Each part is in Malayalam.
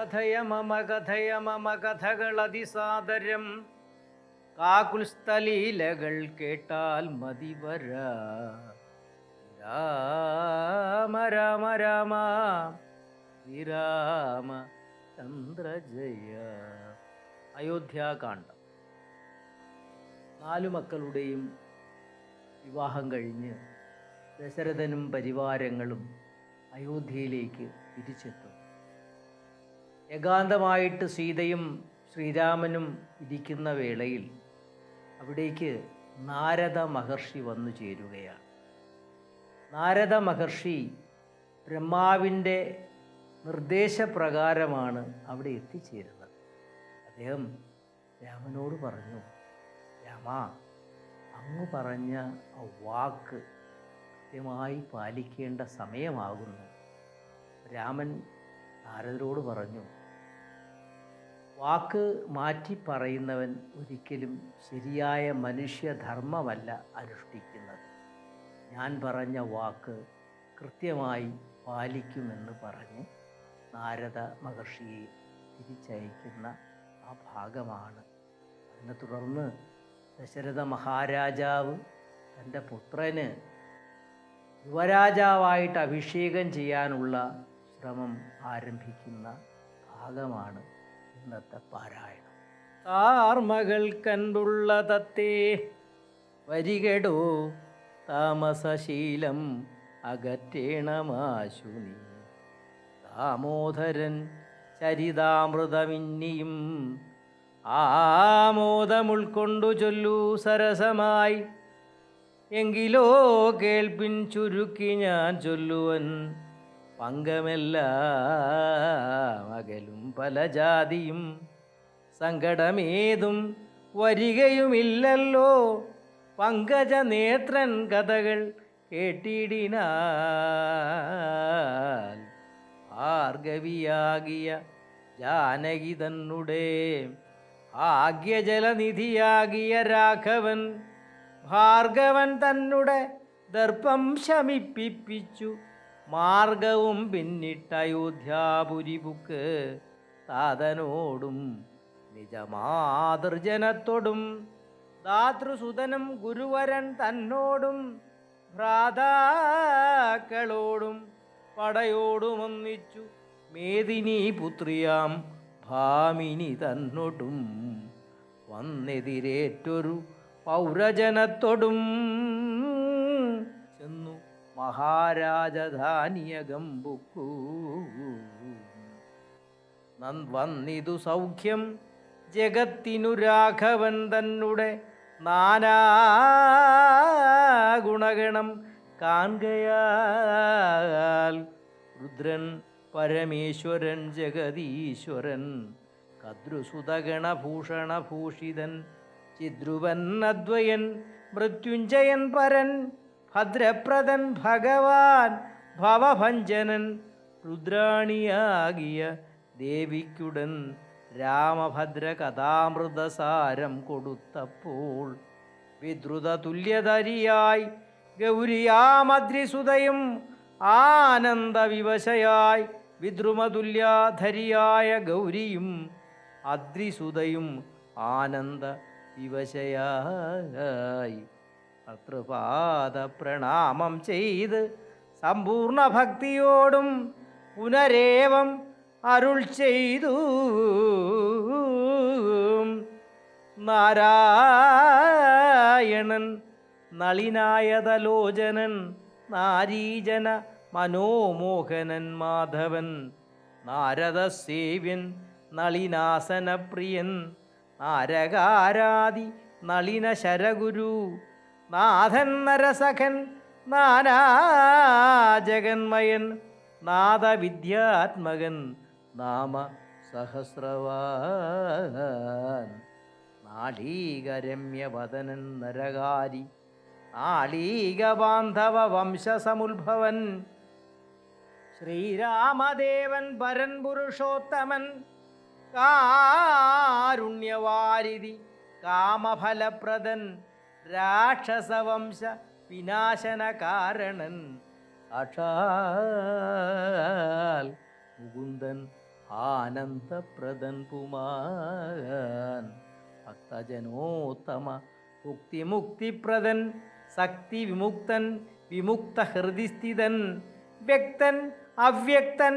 കഥയ മമ കഥയ മമ കഥകളതിസാദരം കാകുൽസ്ഥലീലകൾ കേട്ടാൽ മതിവര രാമ രാമ രാമ ശ്രീരാമ ചന്ദ്രജയ അയോധ്യാകാന്ഡം നാലു മക്കളുടെയും വിവാഹം കഴിഞ്ഞ് ദശരഥനും പരിവാരങ്ങളും അയോധ്യയിലേക്ക് തിരിച്ചെത്തും. ഏകാന്തമായിട്ട് സീതയും ശ്രീരാമനും ഇരിക്കുന്ന വേളയിൽ അവിടേക്ക് നാരദ മഹർഷി വന്നു ചേരുകയാണ്. നാരദ മഹർഷി ബ്രഹ്മാവിന്റെ നിർദ്ദേശപ്രകാരമാണ് അവിടെ എത്തിച്ചേരുന്നത്. അദ്ദേഹം രാമനോട് പറഞ്ഞു രാമ അങ്ങ് പറഞ്ഞ വാക്ക് കൃത്യമായി പാലിക്കേണ്ട സമയമാകുന്നു. രാമൻ നാരദരോട് പറഞ്ഞു വാക്ക് മാറ്റി പറയുന്നവൻ ഒരിക്കലും ശരിയായ മനുഷ്യധർമ്മമല്ല അനുഷ്ഠിക്കുന്നത്. ഞാൻ പറഞ്ഞ വാക്ക് കൃത്യമായി പാലിക്കുമെന്ന് പറഞ്ഞ് നാരദ മഹർഷിയെ തിരിച്ചയക്കുന്ന ആ ഭാഗമാണ്. അതിനെ തുടർന്ന് ദശരഥ മഹാരാജാവ് തന്റെ പുത്രന് യുവരാജാവായിട്ട് അഭിഷേകം ചെയ്യാനുള്ള ശ്രമം ആരംഭിക്കുന്ന ഭാഗമാണ്. ഇന്നത്തെ പാരായണം. താർമകൾ കണ്ടുള്ള തത്തേ വരികടോ താമസശീലം അകറ്റേണമാശു നീ ദാമോദരൻ ചരിതാമൃതമിന്നിയും ആമോദമുൾക്കൊണ്ടു ചൊല്ലൂ സരസമായി. എങ്കിലോ കേൾപ്പിൻ ചുരുക്കി ഞാൻ ചൊല്ലുവൻ പങ്കമെല്ലാം അകലും പല ജാതിയും സങ്കടമേതും വരികയുമില്ലല്ലോ. പങ്കജ നേത്രൻ കഥകൾ കേട്ടിടിനാൽ ഭാർഗവിയാകിയ ജാനകി തന്നുടെ ആഗ്യജലനിധിയാകിയ രാഘവൻ ഭാർഗവൻ തന്നുടെ ദർപ്പം ശമിപ്പിപ്പിച്ചു. മാർഗവും പിന്നിട്ട അയോധ്യാപുരി ബുക്ക് താതനോടും നിജമാതൃജനത്തോടും ദാതൃസുതനും ഗുരുവരൻ തന്നോടും ഭ്രാതാക്കളോടും പടയോടുമൊന്നിച്ചു മേദിനി പുത്രിയാം ഭാമിനി തന്നോടും വന്നെതിരേറ്റൊരു പൗരജനത്തോടും ചെന്നു മഹാരാജധാനിയകം ബുക്കൂ നൻ- വന്നിതു സൗഖ്യം ജഗത്തിനു രാഘവൻ നാനാ ഗുണഗണം കാൺകയാൽ രുദ്രൻ പരമേശ്വരൻ ജഗദീശ്വരൻ കദ്രുസുതഗണഭൂഷണഭൂഷിതൻ ചിദ്രുവൻ അദ്വയൻ മൃത്യുഞ്ജയൻ പരൻ ഭദ്രപ്രദൻ ഭഗവാൻ ഭവഭഞ്ജനൻ രുദ്രാണിയാകിയ ദേവിക്കുടൻ രാമഭദ്ര കഥാമൃതസാരം കൊടുത്തപ്പോൾ വിദ്രുത തുല്യതരിയായി ഗൗരിയാമദ്രിസുതയും ആനന്ദവിവശയായി വിദ്രുമതുല്യാധരിയായ ഗൗരിയും അദ്രിസുതയും ആനന്ദ വിവശയായി ഭർത്തൃപാദ പ്രണാമം ചെയ്ത് സമ്പൂർണ ഭക്തിയോടും പുനരേവം അരുൾ ചെയ്തു. നാരായണൻ നളിനായതലോചനൻ നാരീജന മനോമോഹനൻ മാധവൻ നാരദസേവ്യൻ നളിനാസനപ്രിയൻ നാരകാരാദി നളിന ശരഗുരു നാഥൻ നരസഖൻ നാനാജഗന്മയൻ നാദവിദ്യാത്മകൻ നാമ സഹസ്രവാൻ നാളീകരമ്യവദനൻ നരകാരി നാളീകബാന്ധവ വംശസമുത്ഭവൻ ശ്രീരാമദേവൻ പരൻ പുരുഷോത്തമൻ കാരുണ്യവാരിധി കാമഫലപ്രദൻ രാക്ഷസവംശ വിനാശന കാരണൻ അഷാൽ മുകുന്ദൻ ആനന്ദപ്രദൻ പുമാൻ ഭക്തജനോത്തമ മുക്തിമുക്തിപ്രദൻ ശക്തി വിമുക്തൻ വിമുക്ത ഹൃദിസ്ഥിതൻ വ്യക്തൻ അവ്യക്തൻ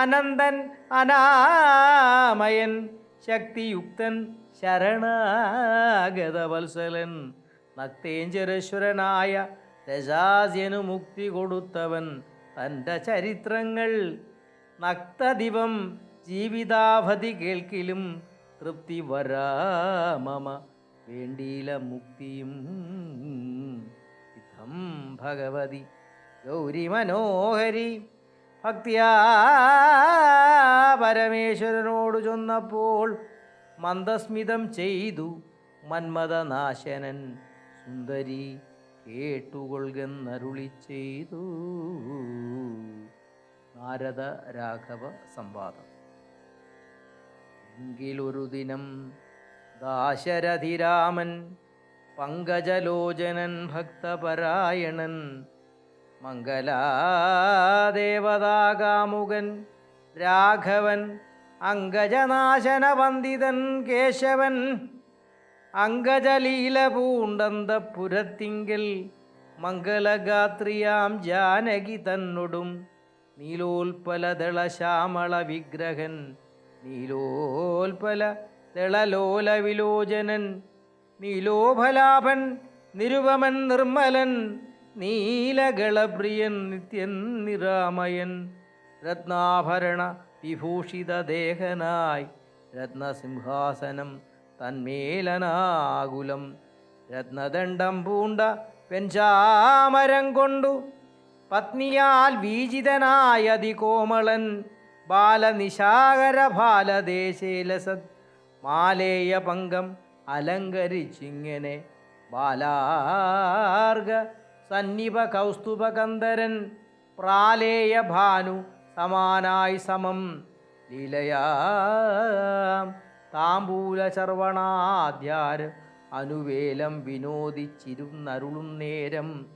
അനന്തൻ അനാമയൻ. ശക്തിയുക്തൻ ശരണാഗതവത്സലൻ. നക്തേഞ്ചരശ്വരനായ ദശാസ്യനു മുക്തി കൊടുത്തവൻ തന്റെ ചരിത്രങ്ങൾ നക്തദിവം ജീവിതാവധി കേൾക്കിലും തൃപ്തി വരാമമ വേണ്ടിയില മുക്തിയും. ഇതം ഭഗവതി ഗൗരി മനോഹരി ഭക്തിയാ പരമേശ്വരനോട് ചൊന്നപ്പോൾ മന്ദസ്മിതം ചെയ്തു മന്മഥനാശനൻ സുന്ദരി കേട്ടുകൊള്ളുന്നരുളി ചെയ്തു നാരദ രാഘവ സംവാദം. എങ്കിലൊരു ദിനം ദാശരഥിരാമൻ പങ്കജലോചനൻ ഭക്തപരായണൻ മംഗലാദേവതാകാമുകൻ രാഘവൻ അങ്കജനാശന വന്ദിതൻ കേശവൻ അങ്കജലീല പൂണ്ടന്തപുരത്തിങ്കൽ മംഗലഗാത്രിയാം ജാനകി തന്നൊടും. നീലോൽപലദള ശ്യാമള വിഗ്രഹൻ നീലോൽപല ദളലോല വിലോചനൻ നീലോഫലാഭൻ നിരുപമൻ നിർമ്മലൻ നീലകളപ്രിയൻ നിത്യൻ നിരാമയൻ. രത്നാഭരണ വിഭൂഷിത ദേഹനായി രത്നസിംഹാസനം തന്മേലനാകുലം. രത്നദണ്ഡം പൂണ്ട പെഞ്ചാമരം കൊണ്ടു പത്നിയാൽ വീജിതനായതി കോമളൻ ബാലനിശാകര ബാലദേശേലസത് മാലേയ പങ്കം അലങ്കരിച്ചിങ്ങനെ ബാലാർഗ സന്നിപ കൗസ്തുഭകന്ധരൻ. പ്രാലേയ ഭാനു സമാനായി സമം. ലീലയാം താമ്പൂല ചർവണാദ്യാർ അനുവേലം വിനോദിച്ചിരുന്നരുളും നേരം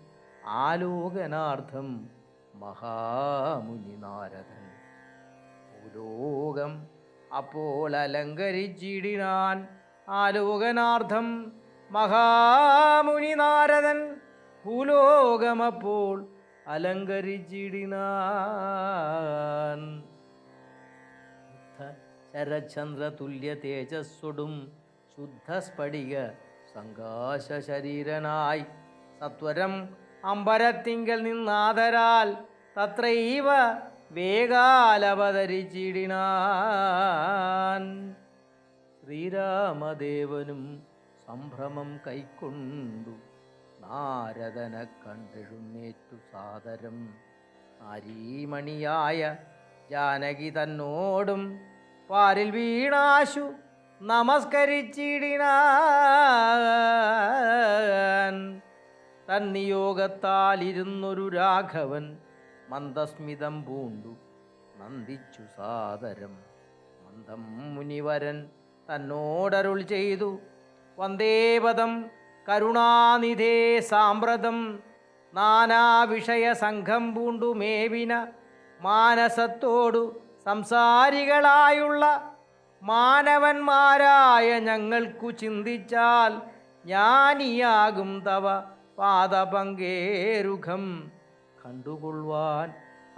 ആലോകനാർത്ഥം മഹാമുനി നാരദൻ ഭൂലോകം അപ്പോൾ അലങ്കരിച്ചിടിനാൻ ആലോകനാർത്ഥം മഹാമുനി നാരദൻ ഭൂലോകമപ്പോൾ അലങ്കരിച്ചിടിനാൻ ശരചന്ദ്ര തുല്യ തേജസ്സുടും ശുദ്ധസ്ഫടിക സങ്കാശ ശരീരനായി സത്വരം അമ്പരത്തിങ്കൽ നിന്നാദരാൽ തത്രൈവ വേഗാലവതരിച്ചിടിനാൻ. ശ്രീരാമദേവനും സംഭ്രമം കൈക്കൊണ്ടു നാരദനെ കണ്ടെഴുന്നേറ്റു സാദരം. നാരീമണിയായ ജാനകി തന്നോടും പാരിൽ വീണാശു നമസ്കരിച്ചിടിനാൻ. തന്നിയോഗത്താൽ ഇരുന്നൊരു രാഘവൻ മന്ദസ്മിതം പൂണ്ടു. നന്ദിച്ചു സാദരം. മന്ദം മുനിവരൻ തന്നോടരുൾ ചെയ്തു. വന്ദേപദം കരുണാനിധേ സാമ്പ്രതം. നാനാവിഷയ സംഘം പൂണ്ടു മേവിന മാനസത്തോടു സംസാരികളായുള്ള മാനവന്മാരായ ഞങ്ങൾക്കു ചിന്തിച്ചാൽ ജ്ഞാനിയാകും തവ പാദപങ്കേരുഖം കണ്ടുകൊള്ളുവാൻ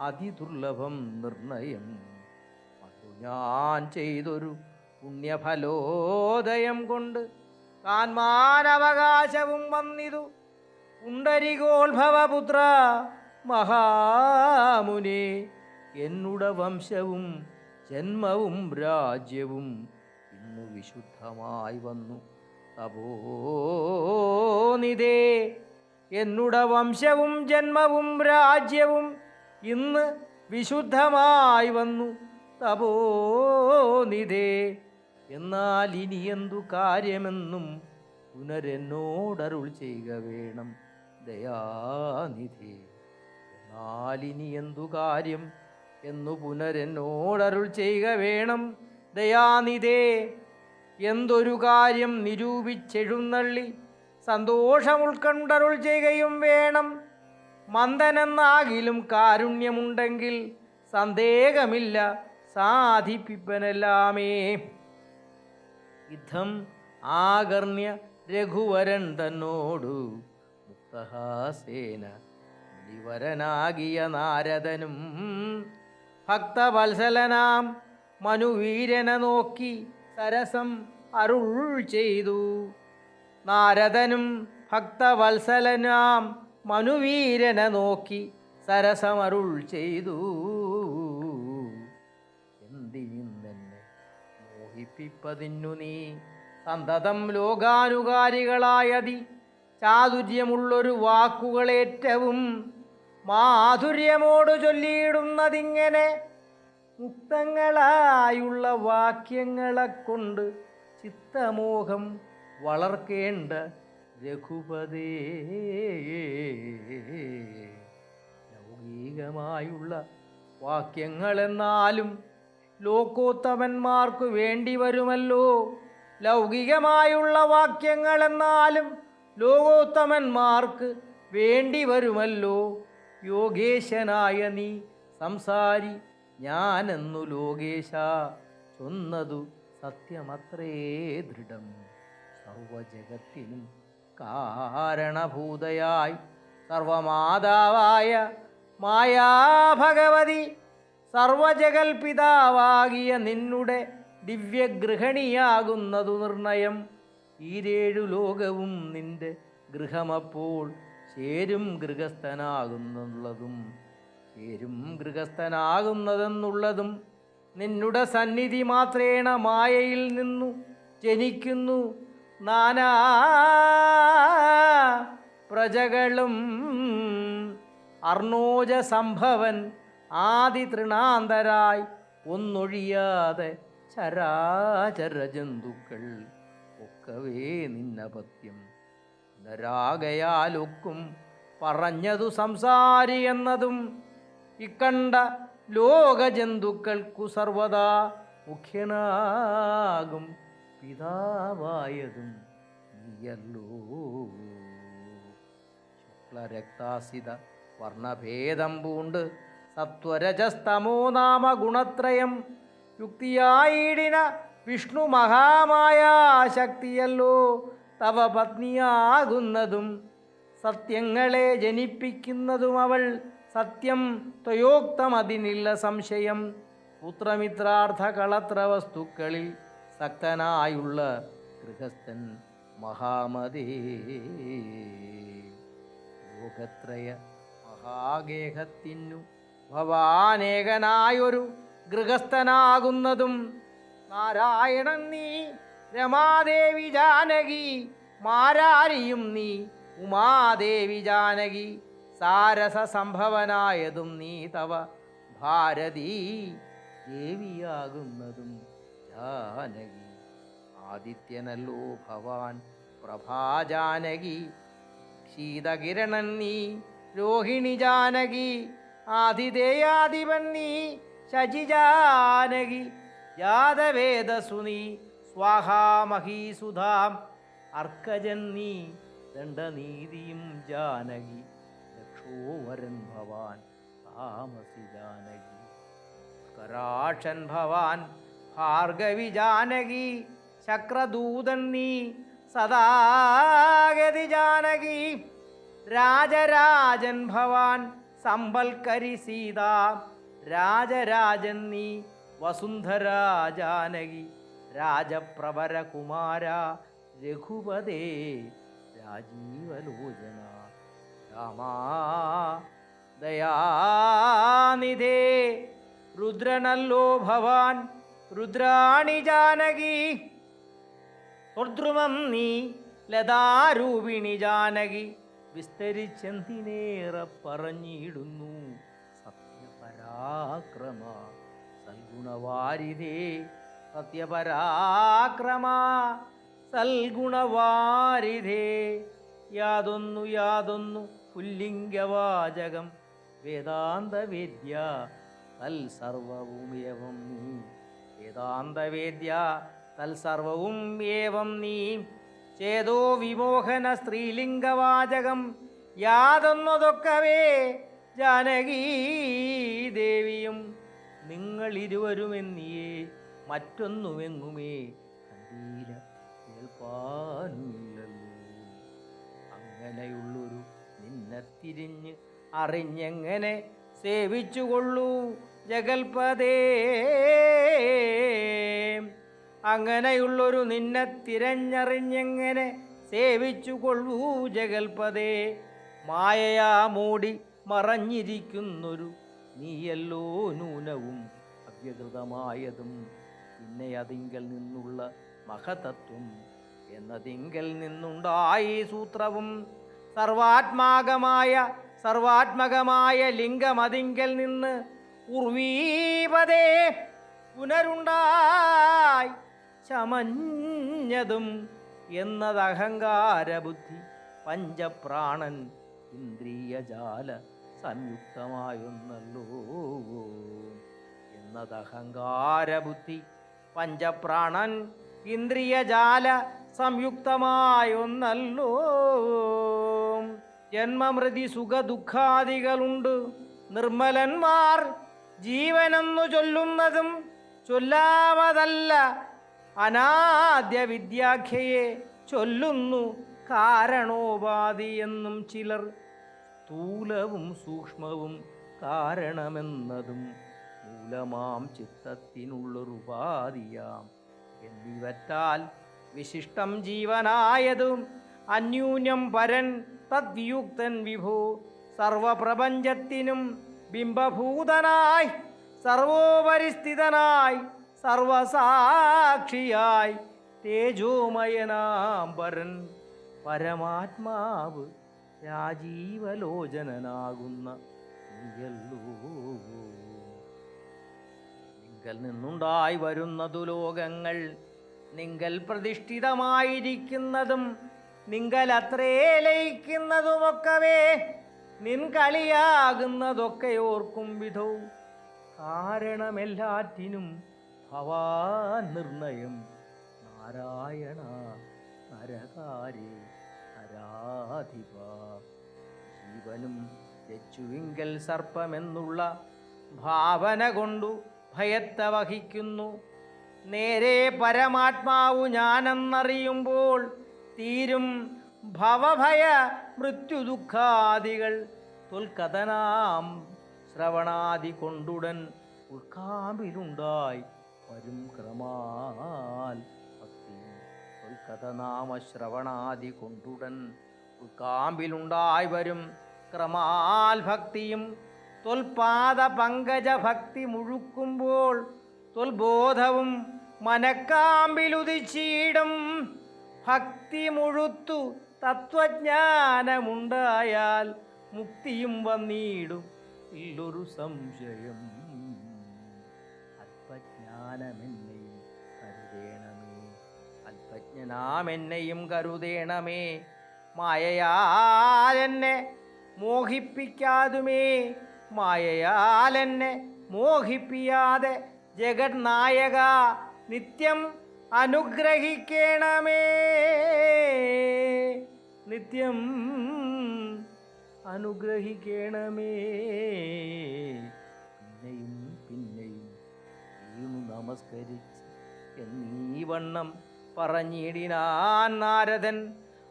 അതിദുർലഭം നിർണയം. ഞാൻ ചെയ്തൊരു പുണ്യഫലോദയം കൊണ്ട് താൻ മാനവകാശവും വന്നിതു പുണ്ടരികോത്ഭവപുത്ര മഹാമുനെ എന്നുട വംശവും ജന്മവും രാജ്യവും ഇന്നു വിശുദ്ധമായി വന്നു. തപോനിതേ എന്നുട വംശവും ജന്മവും രാജ്യവും ഇന്ന് വിശുദ്ധമായി വന്നു. തപോനിതേ എന്നാൽ ഇനി എന്തു കാര്യമെന്നും പുനരെന്നോടരുൾ ചെയ്യുക വേണം. ദയാനിധി എന്നാൽ ഇനി എന്തു കാര്യം? എന്നു പുനരെന്നോടരുൾ ചെയ്യുക വേണം. ദയാനിധേ എന്തൊരു കാര്യം നിരൂപിച്ചെഴുന്നള്ളി സന്തോഷം ഉൾക്കൊണ്ടരുൾ ചെയ്യുകയും വേണം. മന്ദനെന്നാകിലും കാരുണ്യമുണ്ടെങ്കിൽ സന്ദേഹമില്ല സാധിപ്പിപ്പനെല്ലാമേ. യുദ്ധം ആകർണ്യ രഘുവരൻ തന്നോടു മുക്തഹാസേന മുനിവരനാകിയ നാരദനും ഭക്തവത്സലനാം മനുവീരനെ നോക്കി സരസം അരുൾ ചെയ്തു. നാരദനും ഭക്തവത്സലനാം മനുവീരനെ നോക്കി സരസമരുൾ ചെയ്തു. എന്തിനെന്നെ മോഹിപ്പിപ്പതിന്നു നീ സന്തതം ലോകാനുകാരികളായതി. ചാതുര്യമുള്ളൊരു വാക്കുകളേറ്റവും മാധുര്യമോട് ചൊല്ലിയിടുന്നതിങ്ങനെ മുക്തങ്ങളായുള്ള വാക്യങ്ങളെ കൊണ്ട് ചിത്തമോഹം വളർക്കേണ്ട രഘുപതേ. ലൗകികമായുള്ള വാക്യങ്ങളെന്നാലും ലോകോത്തമന്മാർക്ക് വേണ്ടി വരുമല്ലോ. ലൗകികമായുള്ള വാക്യങ്ങളെന്നാലും ലോകോത്തമന്മാർക്ക് വേണ്ടി വരുമല്ലോ. യോഗേശനായ നീ സംസാരി ഞാനെന്നു ലോകേശ ചൊന്നതു സത്യമത്രേ ദൃഢം. സർവജഗത്തിനും കാരണഭൂതയായി സർവമാതാവായ മായാഭഗവതി സർവജഗൽപിതാവാകിയ നിന്നുടെ ദിവ്യഗൃഹണിയാകുന്നതു നിർണയം. ഈരേഴു ലോകവും നിന്റെ ഗൃഹമപ്പോൾ ചേരും ഗൃഹസ്ഥനാകുന്നുള്ളതും ചേരും ഗൃഹസ്ഥനാകുന്നതെന്നുള്ളതും നിന്നുടെ സന്നിധി മാത്രേണ മായയിൽ നിന്നു ജനിക്കുന്നു. നാനാ പ്രജകളും അർണോജ സംഭവൻ ആദി തൃണാന്തരായി ഒന്നൊഴിയാതെ ചരാചര ജന്തുക്കൾ ഒക്കവേ നിന്നപത്യം. നരാകയാലൊക്കും പറഞ്ഞതു സംസാരി എന്നതും ഇക്കണ്ട ലോകജന്തുക്കൾക്കു സർവദാ മുഖ്യനാകും പിതാവായതും ശുക്ലരക്താസിത വർണഭേദം പൂണ്ട് സത്വരജസ്തമോ നാമ ഗുണത്രയം യുക്തിയായിടിന വിഷ്ണു മഹാമായ ശക്തിയല്ലോ തവ പത്നിയാകുന്നതും സത്യങ്ങളെ ജനിപ്പിക്കുന്നതും അവൾ സത്യം ത്വയോക്തം അതിനില്ല സംശയം. പുത്രമിത്രാർത്ഥ കളത്ര വസ്തുക്കളിൽ സക്തനായുള്ള ഗൃഹസ്ഥൻ മഹാമതേ. ലോകത്രയ മഹാഗേഹത്തിനു ഭവാനേകനായൊരു ഗൃഹസ്ഥനാകുന്നതും നാരായണൻ നീ രമാദേവി ജാനകി മാരാരിയും നീ? ഉമാദേവി ജാനകി സാരസ സംഭവനായതും നീ തവ ഭാരതീ ദേവിയാകുന്നതും ജാനകി. ആദിത്യനല്ലോ ഭവാൻ പ്രഭാജാനകി ശീതകിരണൻ നീ രോഹിണി ജാനകി ആതിഥേയാധിപൻ നീ ശശിജാനകി ജാതവേദസു നീ സ്വാഹാമഹീസുധാം അർക്കജന്നി ദണ്ഡനീതിയും ജാനകി. ലക്ഷോവരൻ ഭവാൻ താമസി ജാനകി. കരാക്ഷൻ ഭവാൻ ഭാർഗവി ജാനകി. ശക്രദൂതൻ നീ സദാഗതി ജാനകി. രാജരാജൻ ഭവാൻ സമ്പൽക്കരി സീത. രാജരാജൻ നീ വസുന്ധരാ ജാനകി. രാജപ്രവര കുമാര രഘുപതേ രാജീവലോചന രാമാ ദയാനിധേ രുദ്രനല്ലോ ഭവാൻ രുദ്രാണി ജാനകി തൊർദ്രുമം നീ ലതാരൂപിണി ജാനകി വിസ്തരിച്ചെന്തിനേറെ പറഞ്ഞിടുന്നു സത്യപരാക്രമ സൽഗുണവാരിതേ. സത്യപരാക്രമ സൽഗുണവാരിധേ. യാതൊന്നു യാതൊന്നു പുല്ലിംഗവാചകം. വേദാന്തവേദ്യ തൽസർവവും നീ. വേദാന്തവേദ്യ തൽസർവവും ഏവം നീ. ചേതോ വിമോഹന സ്ത്രീലിംഗവാചകം. യാതൊന്നതൊക്കവേ ജാനകീ ദേവിയും. നിങ്ങളിരുവരുമെന്നിയേ മറ്റൊന്നുമെങ്ങുമേ? കണ്ടീല കേൾപ്പാനുമില്ലല്ലോ. അങ്ങനെയുള്ളൊരു നിന്നെ തിരിഞ്ഞ് അറിഞ്ഞെങ്ങനെ സേവിച്ചുകൊള്ളൂ ജഗൽപദേ അങ്ങനെയുള്ളൊരു നിന്നെ തിരഞ്ഞറിഞ്ഞെങ്ങനെ സേവിച്ചുകൊള്ളൂ ജഗൽപദേ മായയാ മൂടി മറഞ്ഞിരിക്കുന്നൊരു നീയല്ലോ നൂനവും അവ്യകൃതമായതും പിന്നെ അതിങ്കൽ നിന്നുള്ള മഹതത്വം എന്നതിങ്കൽ നിന്നുണ്ടായി സൂത്രവും. സർവാത്മാകമായ സർവാത്മകമായ ലിംഗമതിങ്കൽ നിന്ന് ഉർവീപതേ പുനരുണ്ടായി. ചമഞ്ഞതും എന്നതഹങ്കാരബുദ്ധി പഞ്ചപ്രാണൻ ഇന്ദ്രിയജാല സംയുക്തമായൊന്നല്ലോ. എന്നതഹങ്കാരബുദ്ധി പഞ്ചപ്രാണൻ ഇന്ദ്രിയജാല സംയുക്തമായൊന്നല്ലോ. ജന്മമൃതി സുഖദുഃഖാദികളുണ്ട്. നിർമ്മലന്മാർ ജീവനെന്നു ചൊല്ലുന്നതും ചൊല്ലാവതല്ല അനാദ്യ വിദ്യാഖ്യയെ ചൊല്ലുന്നു കാരണോപാധി എന്നും ചിലർ. സ്ഥൂലവും സൂക്ഷ്മവും കാരണമെന്നതും മൂലമാം ചിത്തത്തിനുള്ളൊരുപാധിയാം. എന്നിവറ്റാൽ വിശിഷ്ടം ജീവനായതും അന്യൂന്യം പരൻ തദ്യുക്തൻ വിഭു. സർവപ്രപഞ്ചത്തിനും ബിംബഭൂതനായി സർവോപരിസ്ഥിതനായി സർവസാക്ഷിയായി തേജോമയനാം പരൻ പരമാത്മാവ് രാജീവലോചനനാകുന്ന നീയല്ലോ നിങ്കൽ നിന്നുണ്ടായി വരുന്നതു ലോകങ്ങൾ നിങ്കൽ പ്രതിഷ്ഠിതമായിരിക്കുന്നതും നിങ്കൽ അത്രേ ലയിക്കുന്നതുമൊക്കവേ നിൻ കളിയാകുന്നതൊക്കെ ഓർക്കും വിധവും കാരണമെല്ലാറ്റിനും ഭവാനിർണയം നാരായണ നരകാരി നരാധിപ. ജീവനും രച്ചുവിങ്കൽ സർപ്പമെന്നുള്ള ഭാവന കൊണ്ടു ഭയത്തെ വഹിക്കുന്നു നേരെ പരമാത്മാവു ഞാനെന്നറിയുമ്പോൾ തീരും ഭവഭയ മൃത്യുദുഃഖാദികൾ. തുൽക്കഥനാം ശ്രവണാദി കൊണ്ടുടൻ ഉൾക്കാമ്പിലുണ്ടായി വരും ക്രമാൽ. തുൽക്കഥനാമ ശ്രവണാദി കൊണ്ടുടൻ ഉൾക്കാമ്പിലുണ്ടായി വരും ക്രമാൽ ഭക്തിയും തൊൽപാദ പങ്കജ ഭക്തി മുഴുക്കുമ്പോൾ തൊൽബോധവും മനക്കാമ്പിലുദിച്ചീടും. ഭക്തി മുഴുത്തു തത്വജ്ഞാനമുണ്ടായാൽ മുക്തിയും വന്നിടും. ഇല്ലൊരു സംശയം. അല്പജ്ഞാനമെന്നെയും കരുതേണമേ. അല്പജ്ഞനാമെന്നെയും കരുതേണമേ. മായയാൽ എന്നെ മോഹിപ്പിക്കാതുമേ. മായയാലെന്നെ മോഹിപ്പിയാതെ ജഗന്നായക നിത്യം അനുഗ്രഹിക്കണമേ. നിത്യം അനുഗ്രഹിക്കണമേ. പിന്നെയും പിന്നെയും വീണു നമസ്കരിച്ച് എന്നീ വണ്ണം പറഞ്ഞിടിനാൻ നാരദൻ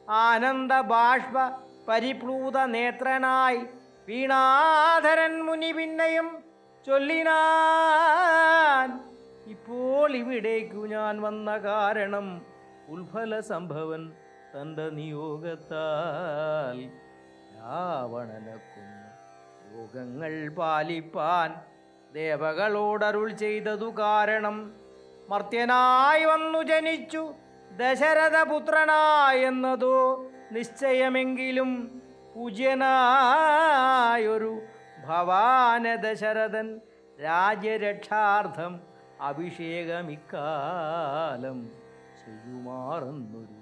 ആനന്ദ ബാഷ്പ പരിപ്ലൂത നേത്രനായി വീണാധരൻ മുനി പിന്നെയും ചൊല്ലിനാൻ. ഇപ്പോൾ ഇവിടേക്കു ഞാൻ വന്ന കാരണം ഉൽഫല സംഭവൻ തന്റെ നിയോഗത്താൽ. രാവണനെ കൊന്നു യോഗങ്ങൾ പാലിപ്പാൻ ദേവകളോടരുൾ ചെയ്തതു കാരണം മർത്യനായി വന്നു ജനിച്ചു ദശരഥപുത്രനായെന്നതോ നിശ്ചയമെങ്കിലും പൂജ്യനായൊരു ഭവാന ദശരഥൻ രാജ്യരക്ഷാർത്ഥം അഭിഷേകമിക്കാലം ചെയ്യുമാറെന്നൊരു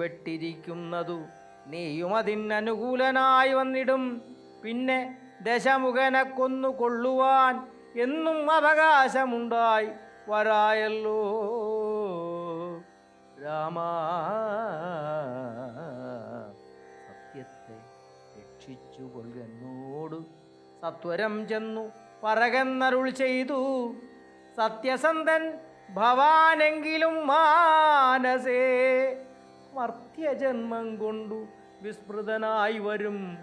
പെട്ടിരിക്കുന്നതു നീയും അതിനനുകൂലനായി വന്നിടും. പിന്നെ ദശമുഖനെ കൊന്നു കൊള്ളുവാൻ എന്നും അവകാശമുണ്ടായി. വരായല്ലോ രാമ സത്വരം ചെന്നു പറകന്നരുൾ ചെയ്തു. സത്യസന്ധൻ ഭവാനെങ്കിലും മാനസേ. മർത്യജന്മം കൊണ്ടു വിസ്മൃതനായി വരും.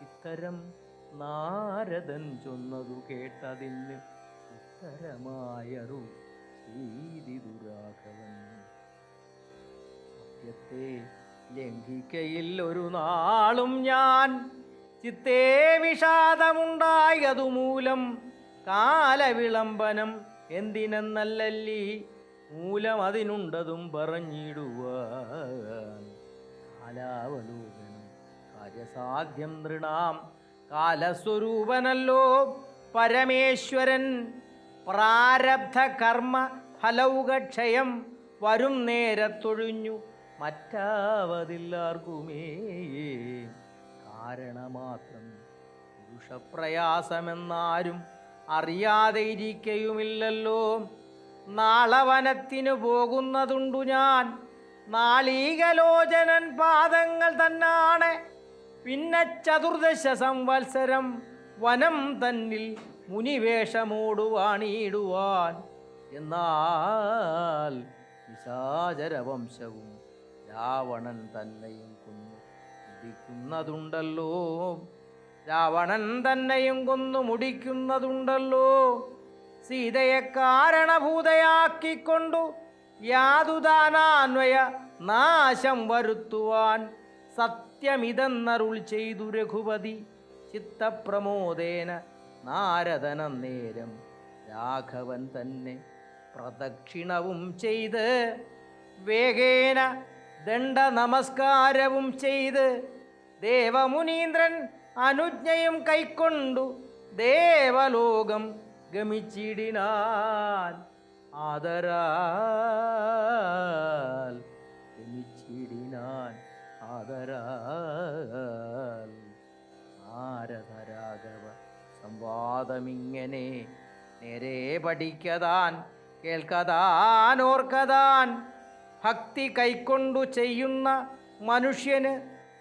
ഇത്തരം നാരദൻ ചൊന്നതു കേട്ടതിന് ഉത്തരമായറു ദുരാഘവൻ സത്യത്തെ ലംഘിക്കയിൽ ഒരു നാളും ഞാൻ ചിത്തേ വിഷാദമുണ്ടായതുമൂലം കാലവിളംബനം എന്തിനെന്നല്ലല്ലി? മൂലം അതിനുണ്ടതും പറഞ്ഞിടുവാൻ. കാലാവലോകനം കാര്യസാധ്യം നൃണാം കാലസ്വരൂപനല്ലോ പരമേശ്വരൻ. പ്രാരബ്ധ കർമ്മ ഫലൗകക്ഷയം വരും നേരത്തൊഴിഞ്ഞു. മറ്റാവതില്ലാർക്കുമേ കാരണമാത്രം പുരുഷപ്രയാസമെന്നാരും അറിയാതെ ഇരിക്കയുമില്ലല്ലോ നാളെ വനത്തിനു പോകുന്നതുണ്ടു ഞാൻ. നാളീകലോചനൻ പാദങ്ങൾ തന്നാണ്. പിന്നെ ചതുർദശ സംവത്സരം വനം തന്നിൽ മുനിവേഷമോടുവാണിടുവാൻ എന്നാൽ പിശാചരവംശവും രാവണൻ തന്നെയും മുടിക്കുന്നതുണ്ടല്ലോ. രാവണൻ തന്നെയും കൊന്നു മുടിക്കുന്നതുണ്ടല്ലോ. സീതയെ കാരണഭൂതയാക്കിക്കൊണ്ടു യാതുദാനാന്വയ നാശം വരുത്തുവാൻ സത്യമിതെന്നരുൾ ചെയ്തു രഘുപതി. ചിത്തപ്രമോദേന നാരദനന്നേരം രാഘവൻ തന്നെ പ്രദക്ഷിണവും ചെയ്ത് വേഗേന ദണ്ഡ നമസ്കാരവും ചെയ്ത് ദേവമുനീന്ദ്രൻ അനുജ്ഞയും കൈക്കൊണ്ടു ദേവലോകം ഗമിച്ചിടിനാൽ ആദരാൽ ഗമിച്ചിടിനാൻ. ആദരാൽ ആരതരാഘവ സംവാദമിങ്ങനെ നേരെ പഠിക്കതാൻ കേൾക്കതാൻ ഓർക്കതാൻ ഭക്തി കൈക്കൊണ്ടു ചെയ്യുന്ന മനുഷ്യന്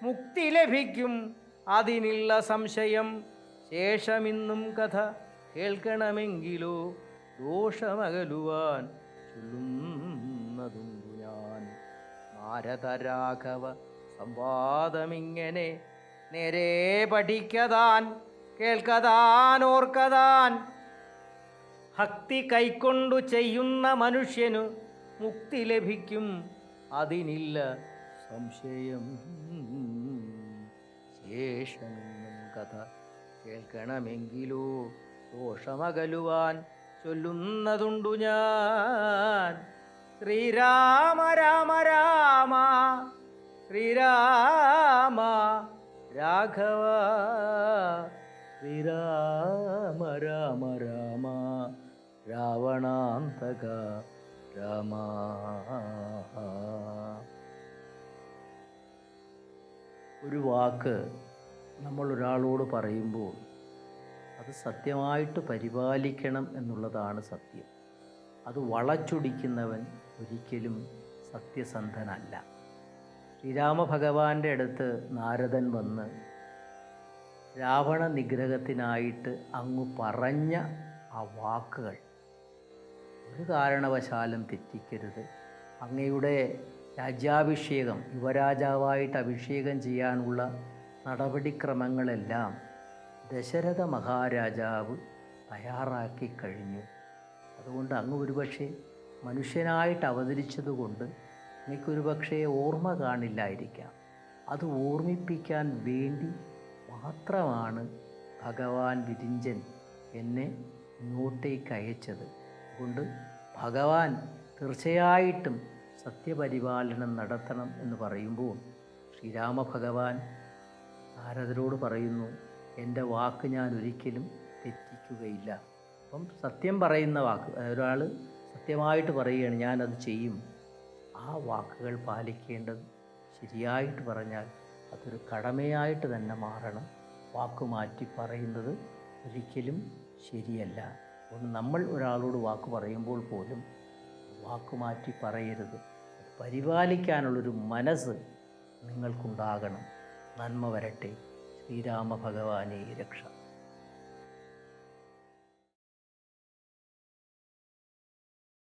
മുക്തി ലഭിക്കും അതിനുള്ള സംശയം. ശേഷമിന്നും കഥ കേൾക്കണമെങ്കിലോ ദോഷമകലുവാൻ ചൊല്ലുന്നതുണ്ടു ഞാൻ. മാരതരാഘവ സംവാദമിങ്ങനെ നേരെ പഠിക്കതാൻ കേൾക്കതാൻ ഓർക്കതാൻ. ഭക്തി കൈക്കൊണ്ടു ചെയ്യുന്ന മനുഷ്യനു മുക്തി ലഭിക്കും അതിനില്ല സംശയം. ശേഷമെന്നും കഥ കേൾക്കണമെങ്കിലോ ദോഷമകലുവാൻ ചൊല്ലുന്നതുണ്ടു ഞാൻ. ശ്രീരാമ രാമ രാമ ശ്രീരാമ രാഘവ ശ്രീരാമ രാമ രാമ രാവണാന്തക രാമ ഒരു വാക്ക് നമ്മൾ ഒരാളോട് പറയുമ്പോൾ അത് സത്യമായിട്ട് പരിപാലിക്കണം എന്നുള്ളതാണ് സത്യം. അത് വളച്ചൊടിക്കുന്നവൻ ഒരിക്കലും സത്യസന്ധനല്ല. ശ്രീരാമഭഗവാന്റെ അടുത്ത് നാരദൻ വന്ന് രാവണ നിഗ്രഹത്തിനായിട്ട് അങ്ങ് പറഞ്ഞ ആ വാക്കുകൾ ഒരു കാരണവശാലും തെറ്റിക്കരുത്. അങ്ങയുടെ രാജ്യാഭിഷേകം യുവരാജാവായിട്ട് അഭിഷേകം ചെയ്യാനുള്ള നടപടിക്രമങ്ങളെല്ലാം ദശരഥ മഹാരാജാവ് തയ്യാറാക്കി കഴിഞ്ഞു. അതുകൊണ്ട് അങ്ങ് ഒരുപക്ഷെ മനുഷ്യനായിട്ട് അവതരിച്ചതുകൊണ്ട് എനിക്കൊരു പക്ഷേ ഓർമ്മ കാണില്ലായിരിക്കാം. അത് ഓർമ്മിപ്പിക്കാൻ വേണ്ടി മാത്രമാണ് ഭഗവാൻ വിരിഞ്ചൻ എന്നെ ഇങ്ങോട്ടേക്ക് അയച്ചത്. അതുകൊണ്ട് ഭഗവാൻ തീർച്ചയായിട്ടും സത്യപരിപാലനം നടത്തണം എന്ന് പറയുമ്പോൾ ശ്രീരാമ ഭഗവാൻ നാരദരോട് പറയുന്നു എന്റെ വാക്ക് ഞാൻ ഒരിക്കലും തെറ്റിക്കുകയില്ല. അപ്പം സത്യം പറയുന്ന വാക്ക് ഒരാൾ സത്യമായിട്ട് പറയുകയാണ് ഞാനത് ചെയ്യും. ആ വാക്കുകൾ പാലിക്കേണ്ടത് ശരിയായിട്ട് പറഞ്ഞാൽ അതൊരു കടമയായിട്ട് തന്നെ മാറണം. വാക്ക് മാറ്റി പറയുന്നത് ഒരിക്കലും ശരിയല്ല. നമ്മൾ ഒരാളോട് വാക്ക് പറയുമ്പോൾ പോലും വാക്ക് മാറ്റി പറയരുത്. പരിപാലിക്കാനുള്ളൊരു മനസ്സ് നിങ്ങൾക്കുണ്ടാകണം. നന്മ വരട്ടെ. ശ്രീരാമ ഭഗവാനെ രക്ഷ.